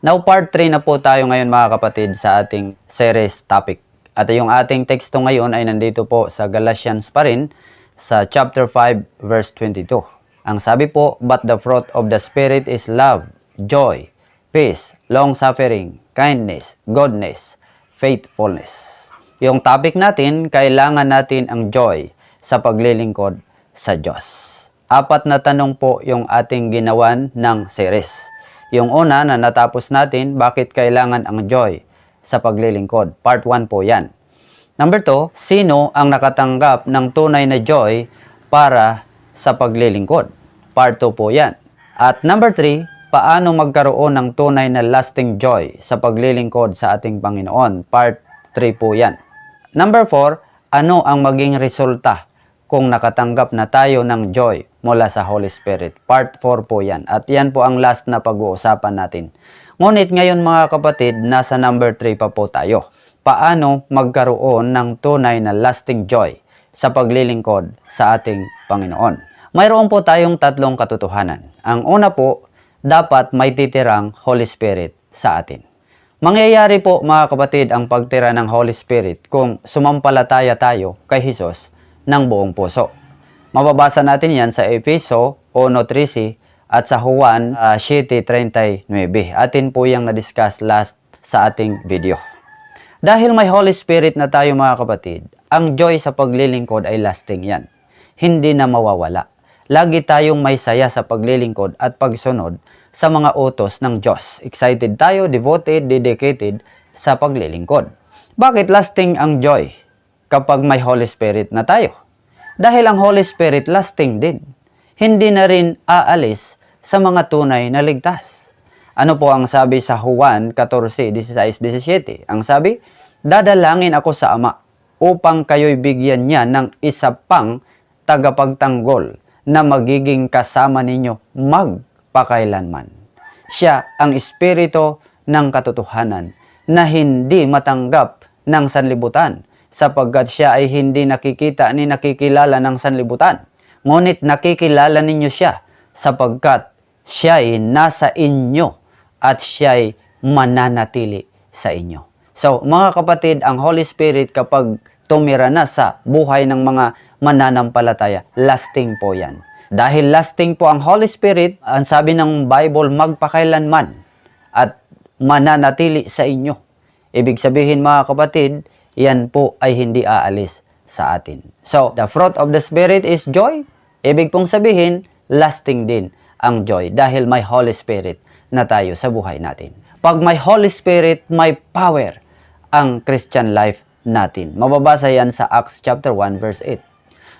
Now part 3 na po tayo ngayon mga kapatid sa ating series topic. At yung ating teksto ngayon ay nandito po sa Galatians pa rin sa chapter 5 verse 22. Ang sabi po, But the fruit of the Spirit is love, joy, peace, long-suffering, kindness, goodness, faithfulness. Yung topic natin, kailangan natin ang joy sa paglilingkod sa Diyos. Apat na tanong po yung ating ginawan ng series. Yung una na natapos natin, bakit kailangan ang joy sa paglilingkod? Part 1 po yan. Number 2, sino ang nakatanggap ng tunay na joy para sa paglilingkod? Part 2 po yan. At number 3, paano magkaroon ng tunay na lasting joy sa paglilingkod sa ating Panginoon? Part 3 po yan. Number 4, ano ang maging resulta kung nakatanggap na tayo ng joy mula sa Holy Spirit. Part 4 po yan. At yan po ang last na pag-uusapan natin. Ngunit ngayon mga kapatid, nasa number 3 pa po tayo. Paano magkaroon ng tunay na lasting joy sa paglilingkod sa ating Panginoon? Mayroon po tayong tatlong katotohanan. Ang una po, dapat may titirang Holy Spirit sa atin. Mangyayari po mga kapatid ang pagtira ng Holy Spirit kung sumampalataya tayo kay Jesus ng buong puso. Mababasa natin yan sa Efeso 1.13 at sa Juan uh, 7.39. Atin po yung na-discuss last sa ating video. Dahil may Holy Spirit na tayo mga kapatid, ang joy sa paglilingkod ay lasting yan. Hindi na mawawala. Lagi tayong may saya sa paglilingkod at pagsunod sa mga utos ng Diyos. Excited tayo, devoted, dedicated sa paglilingkod. Bakit lasting ang joy kapag may Holy Spirit na tayo? Dahil ang Holy Spirit lasting din. Hindi na rin aalis sa mga tunay na ligtas. Ano po ang sabi sa Juan 14, 16, 17? Ang sabi, Dadalangin ako sa Ama upang kayo'y bigyan niya ng isa pang tagapagtanggol na magiging kasama ninyo magpakailanman. Siya ang espiritu ng katotohanan na hindi matanggap ng sanlibutan sapagkat siya ay hindi nakikita ni nakikilala ng sanlibutan. Ngunit nakikilala ninyo siya sapagkat siya ay nasa inyo at siya ay mananatili sa inyo. So, mga kapatid, ang Holy Spirit kapag tumira na sa buhay ng mga mananampalataya, lasting po yan. Dahil lasting po ang Holy Spirit, ang sabi ng Bible, magpakailanman at mananatili sa inyo. Ibig sabihin mga kapatid, yan po ay hindi aalis sa atin. So, the fruit of the Spirit is joy. Ibig pong sabihin, lasting din ang joy dahil may Holy Spirit na tayo sa buhay natin. Pag may Holy Spirit, may power ang Christian life natin. Mababasa yan sa Acts chapter 1 verse 8.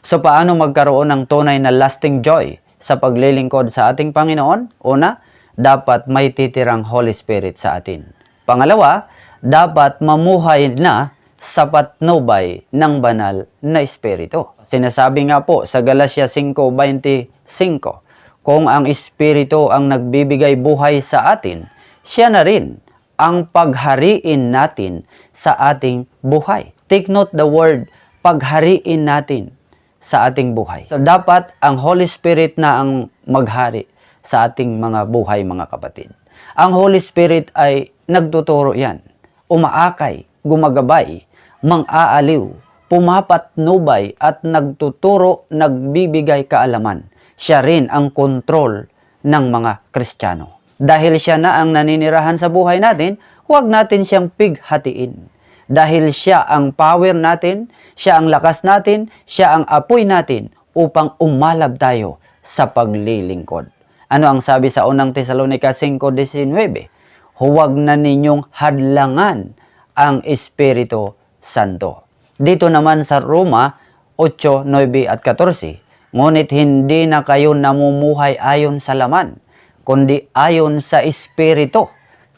So paano magkaroon ng tunay na lasting joy sa paglilingkod sa ating Panginoon? Una, dapat may titirang Holy Spirit sa atin. Pangalawa, dapat mamuhay na sa patnubay ng banal na Espiritu. Sinasabi nga po sa Galatia 5.25, kung ang Espiritu ang nagbibigay buhay sa atin, siya na rin ang paghariin natin sa ating buhay. Take note the word, paghariin natin sa ating buhay. So, dapat ang Holy Spirit na ang maghari sa ating mga buhay, mga kapatid. Ang Holy Spirit ay nagtuturo yan. Umaakay, gumagabay, mang-aaliw, pumapatnubay at nagtuturo, nagbibigay kaalaman. Siya rin ang kontrol ng mga Kristiyano. Dahil siya na ang naninirahan sa buhay natin, huwag natin siyang pighatiin. Dahil siya ang power natin, siya ang lakas natin, siya ang apoy natin upang umalab tayo sa paglilingkod. Ano ang sabi sa unang Tesalonica 5.19? Huwag na ninyong hadlangan ang Espiritu Santo. Dito naman sa Roma 8, 9 at 14, ngunit hindi na kayo namumuhay ayon sa laman, kundi ayon sa Espiritu.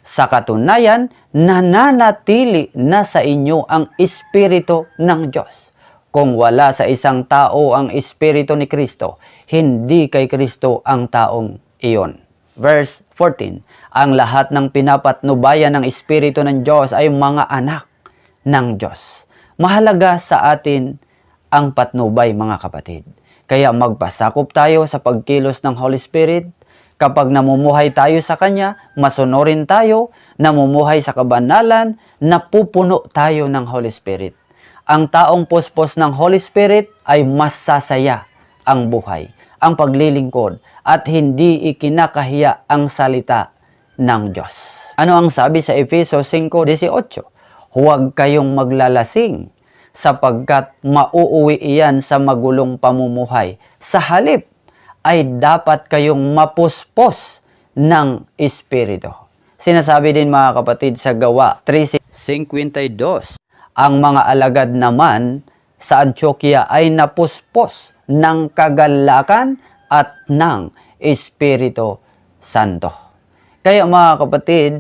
Sa katunayan, nananatili na sa inyo ang Espiritu ng Diyos. Kung wala sa isang tao ang Espiritu ni Kristo, hindi kay Kristo ang taong iyon. Verse 14, Ang lahat ng pinapatnubayan ng Espiritu ng Diyos ay mga anak ng Diyos. Mahalaga sa atin ang patnubay mga kapatid. Kaya magpasakop tayo sa pagkilos ng Holy Spirit. Kapag namumuhay tayo sa Kanya, masunurin tayo, namumuhay sa kabanalan, napupuno tayo ng Holy Spirit. Ang taong puspos ng Holy Spirit ay mas sasaya ang buhay, ang paglilingkod, at hindi ikinakahiya ang salita ng Diyos. Ano ang sabi sa Efeso 5.18? Huwag kayong maglalasing sapagkat mauuwi iyan sa magulong pamumuhay. Sa halip ay dapat kayong mapuspos ng Espiritu. Sinasabi din mga kapatid sa gawa 3.52, ang mga alagad naman sa Antioquia ay napuspos ng kagalakan at ng Espiritu Santo. Kaya mga kapatid,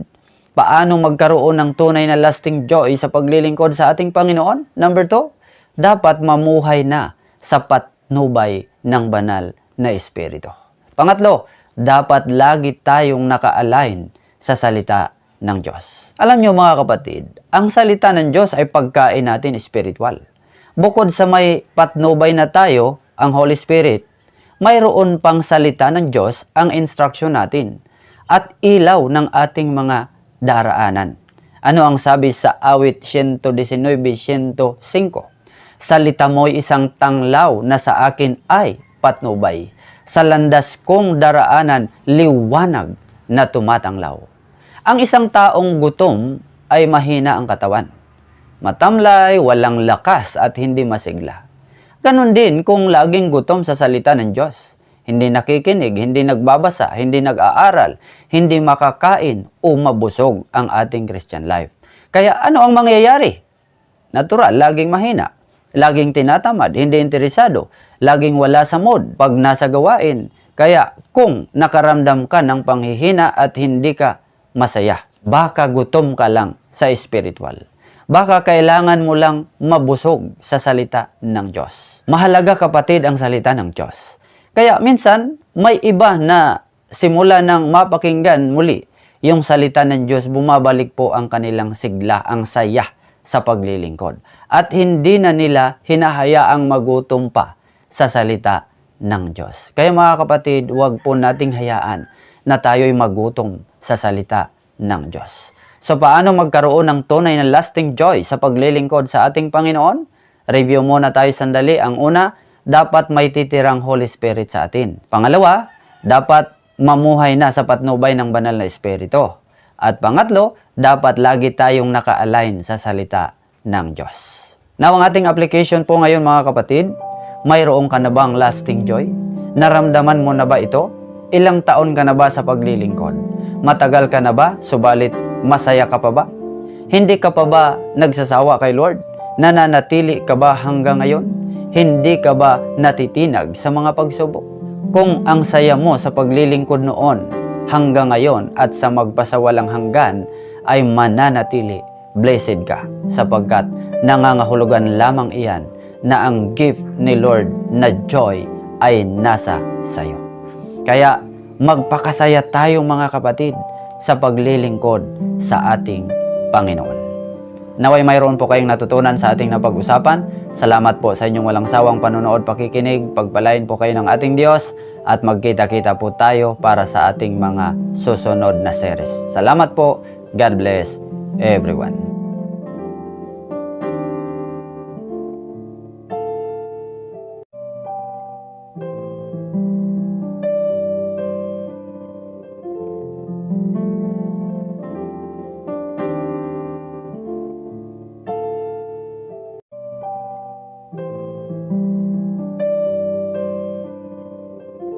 paano magkaroon ng tunay na lasting joy sa paglilingkod sa ating Panginoon? Number two, dapat mamuhay na sa patnubay ng banal na Espiritu. Pangatlo, dapat lagi tayong naka-align sa salita ng Diyos. Alam niyo mga kapatid, ang salita ng Diyos ay pagkain natin spiritual. Bukod sa may patnubay na tayo, ang Holy Spirit, mayroon pang salita ng Diyos ang instruction natin at ilaw ng ating mga daraanan. Ano ang sabi sa awit 119.105? Salita mo'y isang tanglaw na sa akin ay patnubay. Sa landas kong daraanan, liwanag na tumatanglaw. Ang isang taong gutom ay mahina ang katawan. Matamlay, walang lakas at hindi masigla. Ganon din kung laging gutom sa salita ng Diyos. Hindi nakikinig, hindi nagbabasa, hindi nag-aaral, hindi makakain o mabusog ang ating Christian life. Kaya ano ang mangyayari? Natural, laging mahina, laging tinatamad, hindi interesado, laging wala sa mood pag nasa gawain. Kaya kung nakaramdam ka ng panghihina at hindi ka masaya, baka gutom ka lang sa spiritual. Baka kailangan mo lang mabusog sa salita ng Diyos. Mahalaga kapatid ang salita ng Diyos. Kaya minsan, may iba na simula ng mapakinggan muli yung salita ng Diyos, bumabalik po ang kanilang sigla, ang saya sa paglilingkod. At hindi na nila hinahayaang magutom pa sa salita ng Diyos. Kaya mga kapatid, huwag po nating hayaan na tayo'y magutom sa salita ng Diyos. So paano magkaroon ng tunay na lasting joy sa paglilingkod sa ating Panginoon? Review muna tayo sandali. Ang una, dapat may titirang Holy Spirit sa atin. Pangalawa, dapat mamuhay na sa patnubay ng banal na Espiritu. At pangatlo, dapat lagi tayong naka-align sa salita ng Diyos. Now, ang ating application po ngayon mga kapatid, mayroong ka na bang lasting joy? Naramdaman mo na ba ito? Ilang taon ka na ba sa paglilingkod? Matagal ka na ba? Subalit, masaya ka pa ba? Hindi ka pa ba nagsasawa kay Lord? Nananatili ka ba hanggang ngayon? Hindi ka ba natitinag sa mga pagsubok? Kung ang saya mo sa paglilingkod noon hanggang ngayon at sa magpasawalang hanggan ay mananatili, blessed ka sapagkat nangangahulugan lamang iyan na ang gift ni Lord na joy ay nasa sayo. Kaya magpakasaya tayo mga kapatid sa paglilingkod sa ating Panginoon. Naway mayroon po kayong natutunan sa ating napag-usapan. Salamat po sa inyong walang sawang panonood, pakikinig. Pagpalain po kayo ng ating Diyos at magkita-kita po tayo para sa ating mga susunod na series. Salamat po. God bless everyone.